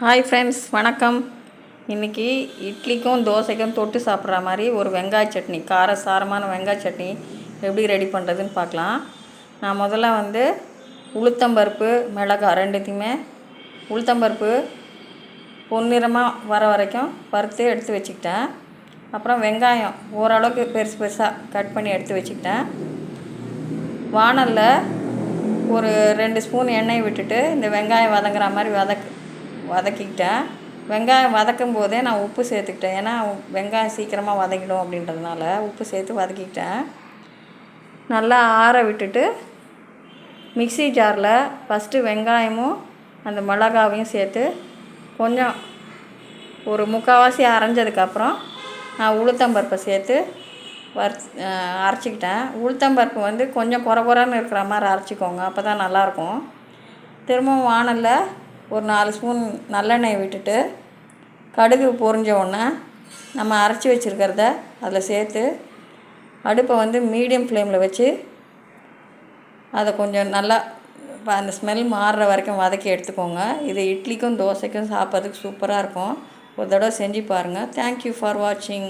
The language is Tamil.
ஹாய் ஃப்ரெண்ட்ஸ் வணக்கம். இன்றைக்கி இட்லிக்கும் தோசைக்கும் தொட்டு சாப்பிட்ற மாதிரி ஒரு வெங்காய சட்னி கார சாரமான வெங்காய சட்னி எப்படி ரெடி பண்ணுறதுன்னு பார்க்கலாம். நான் முதல்ல வந்து உளுத்தம்பருப்பு மிளகாய் ரெண்டுத்தையுமே உளுத்தம்பருப்பு பொன்னிறமாக வர வரைக்கும் வறுத்து எடுத்து வச்சுக்கிட்டேன். அப்புறம் வெங்காயம் ஓரளவுக்கு பெருசு பெருசாக கட் பண்ணி எடுத்து வச்சுக்கிட்டேன். வாணலில் ஒரு ரெண்டு ஸ்பூன் எண்ணெய் விட்டுட்டு இந்த வெங்காயம் வதங்குற மாதிரி வதக்கு வதக்கிக்கிட்டேன். வெங்காயம் வதக்கும் போதே நான் உப்பு சேர்த்துக்கிட்டேன். ஏன்னா வெங்காயம் சீக்கிரமாக வதக்கிடும் அப்படின்றதுனால உப்பு சேர்த்து வதக்கிக்கிட்டேன். நல்லா ஆற விட்டுட்டு மிக்ஸி ஜாரில் ஃபஸ்ட்டு வெங்காயமும் அந்த மிளகாவையும் சேர்த்து கொஞ்சம் ஒரு முக்கால்வாசி அரைஞ்சதுக்கப்புறம் நான் உளுத்தம்பருப்பை சேர்த்து வறு அரைச்சிக்கிட்டேன். உளுத்தம்பருப்பு வந்து கொஞ்சம் குறை குறைன்னு இருக்கிற மாதிரி அரைச்சிக்கோங்க. அப்போ தான் நல்லாயிருக்கும். திரும்பவும் வாணலில் ஒரு நாலு ஸ்பூன் நல்லெண்ணெய் விட்டுட்டு கடுகு பொறிஞ்ச உடனே நம்ம அரைச்சி வச்சுருக்கிறத அதில் சேர்த்து அடுப்பை வந்து மீடியம் ஃப்ளேமில் வச்சு அதை கொஞ்சம் நல்லா இப்போ அந்த ஸ்மெல் மாறுற வரைக்கும் வதக்கி எடுத்துக்கோங்க. இது இட்லிக்கும் தோசைக்கும் சாப்பிட்றதுக்கு சூப்பராக இருக்கும். ஒரு தடவை செஞ்சு பாருங்கள் தேங்க்யூ ஃபார் வாட்சிங்